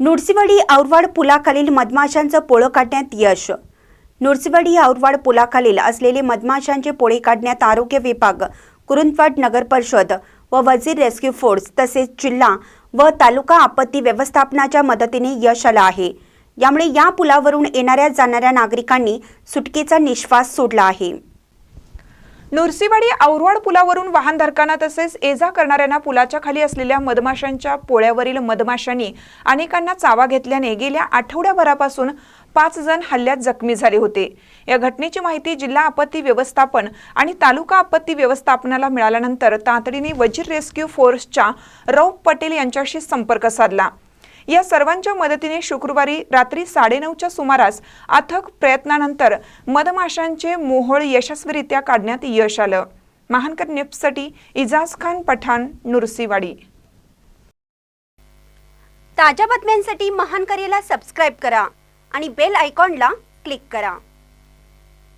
नुरसीवाडी औरवाड पुलाखालील मधमाशांचं पोळं काढण्यात यश. नुरसीवाडी औरवाड पुलाखालील असलेले मधमाशांचे पोळे काढण्यात आरोग्य विभाग कुरुंदवाड नगर परिषद व वजीर रेस्क्यू फोर्स तसेच जिल्हा व तालुका आपत्ती व्यवस्थापनाच्या मदतीने यश आलं आहे. यामुळे या पुलावरून येणाऱ्या जाणाऱ्या नागरिकांनी सुटकेचा निश्वास सोडला आहे. नुरसीवाडी औरवाड पुलावरून वाहनधारकांना तसेच एजा करणाऱ्यांना पुलाच्या खाली असलेल्या मधमाशांच्या पोळ्यावरील मधमाशांनी अनेकांना चावा घेतल्याने गेल्या आठवड्याभरापासून पाच जण हल्ल्यात जखमी झाले होते. या घटनेची माहिती जिल्हा आपत्ती व्यवस्थापन आणि तालुका आपत्ती व्यवस्थापनाला मिळाल्यानंतर तातडीने वजीर रेस्क्यू फोर्सच्या रौफ पटेल यांच्याशी संपर्क साधला. या सर्वांच्या मदतीने शुक्रवारी रात्री साडेनऊच्या सुमारास अथक प्रयत्नानंतर मधमाशांचे मोहोळ यशस्वीरित्या काढण्यात यश आलं. महानकर न्यूजसाठी इजाज खान पठाण नुरसीवाडी. ताज्या बातम्यांसाठी महान करेला सबस्क्राईब करा आणि बेल आयकॉनला क्लिक करा.